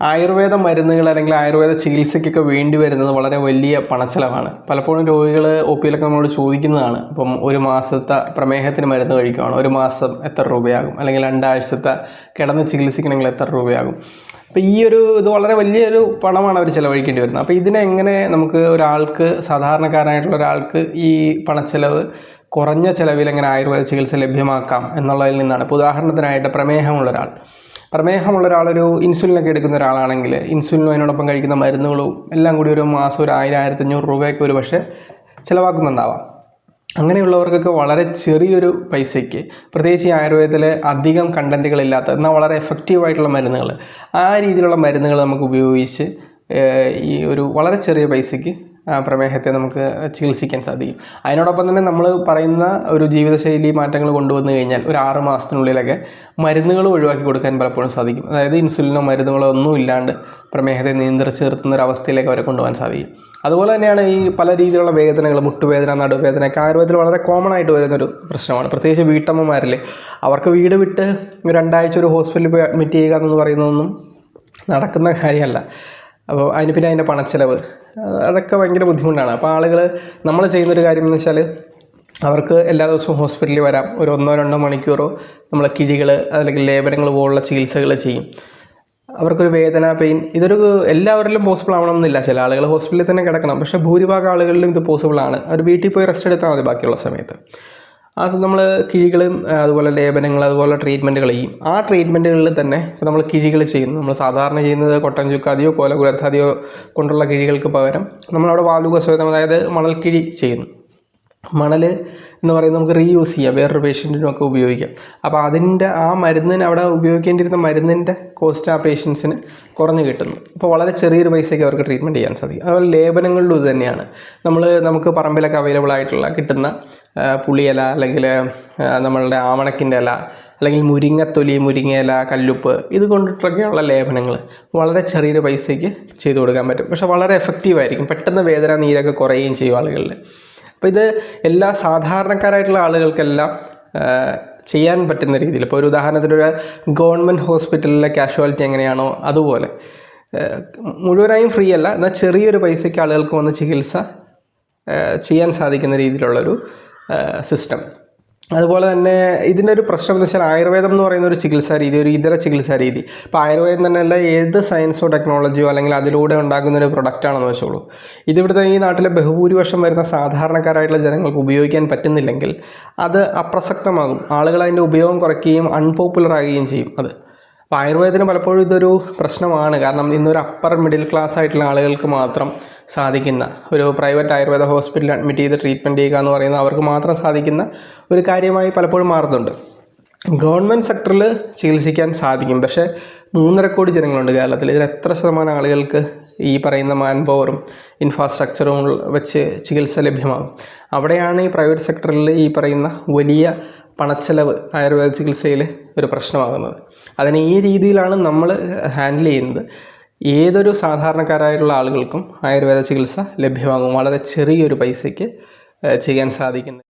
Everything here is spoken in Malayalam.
ആയുർവേദ മരുന്നുകൾ അല്ലെങ്കിൽ ആയുർവേദ ചികിത്സയ്ക്കൊക്കെ വേണ്ടി വരുന്നത് വളരെ വലിയ പണച്ചെലവാണ്. പലപ്പോഴും രോഗികൾ ഒ പിയിലൊക്കെ നമ്മളോട് ചോദിക്കുന്നതാണ്. ഇപ്പം ഒരു മാസത്തെ പ്രമേഹത്തിന് മരുന്ന് കഴിക്കുകയാണ് ഒരു മാസം എത്ര രൂപയാകും? അല്ലെങ്കിൽ രണ്ടാഴ്ചത്തെ കിടന്ന് ചികിത്സിക്കണമെങ്കിൽ എത്ര രൂപയാകും? അപ്പോൾ ഈ ഒരു ഇത് വളരെ വലിയൊരു പണമാണ് അവർ ചിലവഴിക്കേണ്ടി വരുന്നത്. അപ്പോൾ ഇതിനെ എങ്ങനെ നമുക്ക് ഒരാൾക്ക് സാധാരണക്കാരനായിട്ടുള്ള ഒരാൾക്ക് ഈ പണച്ചെലവ് കുറഞ്ഞ ചിലവിൽ എങ്ങനെ ആയുർവേദ ചികിത്സ ലഭ്യമാക്കാം എന്നുള്ളതിൽ നിന്നാണ്. ഇപ്പോൾ ഉദാഹരണത്തിനായിട്ട് പ്രമേഹമുള്ള ഒരാൾ. പ്രമേഹമുള്ള ഒരാളൊരു ഇൻസുലിനൊക്കെ എടുക്കുന്ന ഒരാളാണെങ്കിൽ ഇൻസുലിനും അതിനോടൊപ്പം കഴിക്കുന്ന മരുന്നുകളും എല്ലാം കൂടി ഒരു മാസം ഒരു ആയിരം ആയിരത്തഞ്ഞൂറ് രൂപയൊക്കെ ഒരു പക്ഷേ ചിലവാക്കുന്നുണ്ടാവാം. അങ്ങനെയുള്ളവർക്കൊക്കെ വളരെ ചെറിയൊരു പൈസയ്ക്ക് പ്രത്യേകിച്ച് ഈ ആയുർവേദത്തിൽ അധികം കണ്ടന്റുകളില്ലാത്ത എന്നാൽ വളരെ എഫക്റ്റീവായിട്ടുള്ള മരുന്നുകൾ ആ രീതിയിലുള്ള മരുന്നുകൾ നമുക്ക് ഉപയോഗിച്ച് ഈ ഒരു വളരെ ചെറിയ പൈസയ്ക്ക് പ്രമേഹത്തെ നമുക്ക് ചികിത്സിക്കാൻ സാധിക്കും. അതിനോടൊപ്പം തന്നെ നമ്മൾ പറയുന്ന ഒരു ജീവിതശൈലി മാറ്റങ്ങൾ കൊണ്ടുവന്നു കഴിഞ്ഞാൽ ഒരു ആറ് മാസത്തിനുള്ളിലൊക്കെ മരുന്നുകൾ ഒഴിവാക്കി കൊടുക്കാൻ പലപ്പോഴും സാധിക്കും. അതായത് ഇൻസുലിനോ മരുന്നുകളോ ഒന്നും ഇല്ലാണ്ട് പ്രമേഹത്തെ നിയന്ത്രിച്ച് നിർത്തുന്ന ഒരു അവസ്ഥയിലേക്ക് അവരെ കൊണ്ടുപോകാൻ സാധിക്കും. അതുപോലെ തന്നെയാണ് ഈ പല രീതിയിലുള്ള വേദനകൾ മുട്ടുവേദന നടുവേദന ഒക്കെ ആയുർവേദത്തിൽ വളരെ കോമൺ ആയിട്ട് വരുന്നൊരു പ്രശ്നമാണ്. പ്രത്യേകിച്ച് വീട്ടമ്മമാരിൽ അവർക്ക് വീട് വിട്ട് രണ്ടാഴ്ച ഒരു ഹോസ്പിറ്റലിൽ പോയി അഡ്മിറ്റ് ചെയ്യുക എന്ന് പറയുന്നതൊന്നും നടക്കുന്ന കാര്യമല്ല. അപ്പോൾ അതിന് പിന്നെ അതിന്റെ പണച്ചെലവ് അതൊക്കെ ഭയങ്കര ബുദ്ധിമുട്ടാണ്. അപ്പോൾ ആളുകൾ നമ്മൾ ചെയ്യുന്നൊരു കാര്യം എന്ന് വെച്ചാൽ അവർക്ക് എല്ലാ ദിവസവും ഹോസ്പിറ്റലിൽ വരാം. ഒരു ഒന്നോ രണ്ടോ മണിക്കൂറോ നമ്മൾ കിഴികൾ അല്ലെങ്കിൽ ലേപനങ്ങൾ പോലുള്ള ചികിത്സകൾ ചെയ്യും. അവർക്കൊരു വേദന പെയിൻ ഇതൊരു എല്ലാവരിലും പോസിബിൾ ആവണമെന്നില്ല. ചില ആളുകൾ ഹോസ്പിറ്റലിൽ തന്നെ കിടക്കണം. പക്ഷേ ഭൂരിഭാഗം ആളുകളിലും ഇത് പോസിബിൾ ആണ്. അവർ വീട്ടിൽ പോയി റെസ്റ്റ് എടുത്താൽ മതി ബാക്കിയുള്ള സമയത്ത്. ആ നമ്മൾ കിഴികളും അതുപോലെ ലേപനങ്ങൾ അതുപോലെ ട്രീറ്റ്മെന്റുകൾ ചെയ്യും ആ ട്രീറ്റ്മെന്റുകളിൽ തന്നെ നമ്മൾ കിഴികൾ ചെയ്യുന്നു. നമ്മൾ സാധാരണ ചെയ്യുന്നത് കൊട്ടൻ ചുക്കാതിയോ കോല ഗുലത്താതിയോ കൊണ്ടുള്ള കിഴികൾക്ക് പകരം നമ്മളവിടെ വാലുകസ്വേദം അതായത് മണൽക്കിഴി ചെയ്യുന്നു. മണൽ എന്ന് പറയുന്നത് നമുക്ക് റീയൂസ് ചെയ്യാം. വേറൊരു പേഷ്യന്റിനൊക്കെ ഉപയോഗിക്കാം. അപ്പോൾ അതിന്റെ ആ മരുന്നിന് അവിടെ ഉപയോഗിക്കേണ്ടിയിരുന്ന മരുന്നിന്റെ കോസ്റ്റ് ആ പേഷ്യൻസിന് കുറഞ്ഞു കിട്ടുന്നു. അപ്പോൾ വളരെ ചെറിയൊരു പൈസയ്ക്ക് അവർക്ക് ട്രീറ്റ്മെന്റ് ചെയ്യാൻ സാധിക്കും. അതുപോലെ ലേപനങ്ങളിലും ഇത് തന്നെയാണ്. നമ്മൾ നമുക്ക് പറമ്പിലൊക്കെ അവൈലബിൾ ആയിട്ടുള്ള കിട്ടുന്ന പുളിയില അല്ലെങ്കിൽ നമ്മളുടെ ആവണക്കിന്റെ ഇല അല്ലെങ്കിൽ മുരിങ്ങത്തൊലി മുരിങ്ങയില കല്ലുപ്പ് ഇത് കൊണ്ടിട്ടൊക്കെയുള്ള ലേപനങ്ങൾ വളരെ ചെറിയൊരു പൈസയ്ക്ക് ചെയ്തു കൊടുക്കാൻ പറ്റും. പക്ഷേ വളരെ എഫക്റ്റീവായിരിക്കും പെട്ടെന്ന് വേദന നീരൊക്കെ കുറയുകയും ചെയ്യും ആളുകളിൽ. അപ്പോൾ ഇത് എല്ലാ സാധാരണക്കാരായിട്ടുള്ള ആളുകൾക്കെല്ലാം ചെയ്യാൻ പറ്റുന്ന രീതിയിൽ. ഇപ്പോൾ ഒരു ഉദാഹരണത്തിന് ഒരു ഗവൺമെന്റ് ഹോസ്പിറ്റലിലെ കാഷ്വാലിറ്റി എങ്ങനെയാണോ അതുപോലെ. മുഴുവനായും ഫ്രീ അല്ല എന്നാൽ ചെറിയൊരു പൈസയ്ക്ക് ആളുകൾക്ക് വന്ന് ചികിത്സ ചെയ്യാൻ സാധിക്കുന്ന രീതിയിലുള്ളൊരു സിസ്റ്റം അതുപോലെ തന്നെ ഇതിന്റെ ഒരു പ്രശ്നം എന്ന് വെച്ചാൽ ആയുർവേദം എന്ന് പറയുന്ന ഒരു ചികിത്സാ രീതി ഒരു ഇതര ചികിത്സാ രീതി. ഇപ്പോൾ ആയുർവേദം തന്നെ അല്ല ഏത് സയൻസോ ടെക്നോളജിയോ അല്ലെങ്കിൽ അതിലൂടെ ഉണ്ടാകുന്ന ഒരു പ്രൊഡക്റ്റ് ആണെന്ന് വെച്ചോളൂ. ഇതിവിടുത്തെ ഈ നാട്ടിലെ ബഹുഭൂരിപക്ഷം വരുന്ന സാധാരണക്കാരായിട്ടുള്ള ജനങ്ങൾക്ക് ഉപയോഗിക്കാൻ പറ്റുന്നില്ലെങ്കിൽ അത് അപ്രസക്തമാകും. ആളുകൾ അതിന്റെ ഉപയോഗം കുറയ്ക്കുകയും അൺപോപ്പുലർ ആകുകയും ചെയ്യും അത്. അപ്പോൾ ആയുർവേദത്തിന് പലപ്പോഴും ഇതൊരു പ്രശ്നമാണ്. കാരണം ഇന്നൊരു അപ്പർ മിഡിൽ ക്ലാസ് ആയിട്ടുള്ള ആളുകൾക്ക് മാത്രം സാധിക്കുന്ന ഒരു പ്രൈവറ്റ് ആയുർവേദ ഹോസ്പിറ്റലിൽ അഡ്മിറ്റ് ചെയ്ത് ട്രീറ്റ്മെന്റ് ചെയ്യുക എന്ന് പറയുന്നത് അവർക്ക് മാത്രം സാധിക്കുന്ന ഒരു കാര്യമായി പലപ്പോഴും മാറുന്നുണ്ട്. ഗവൺമെന്റ് സെക്ടറിൽ ചികിത്സിക്കാൻ സാധിക്കും. പക്ഷേ മൂന്നര കോടി ജനങ്ങളുണ്ട് കേരളത്തിൽ. ഇതിൽ എത്ര ശതമാനം ആളുകൾക്ക് ഈ പറയുന്ന മാൻ പവറും ഇൻഫ്രാസ്ട്രക്ചറും വെച്ച് ചികിത്സ ലഭ്യമാകും? അവിടെയാണ് ഈ പ്രൈവറ്റ് സെക്ടറിൽ ഈ പറയുന്ന വലിയ പണച്ചെലവ് ആയുർവേദ ചികിത്സയിൽ ഒരു പ്രശ്നമാകുന്നത്. അതിനെ ഈ രീതിയിലാണ് നമ്മൾ ഹാൻഡിൽ ചെയ്യുന്നത്. ഏതൊരു സാധാരണക്കാരായിട്ടുള്ള ആളുകൾക്കും ആയുർവേദ ചികിത്സ ലഭ്യമാകും. വളരെ ചെറിയൊരു പൈസയ്ക്ക് ചെയ്യാൻ സാധിക്കുന്നത്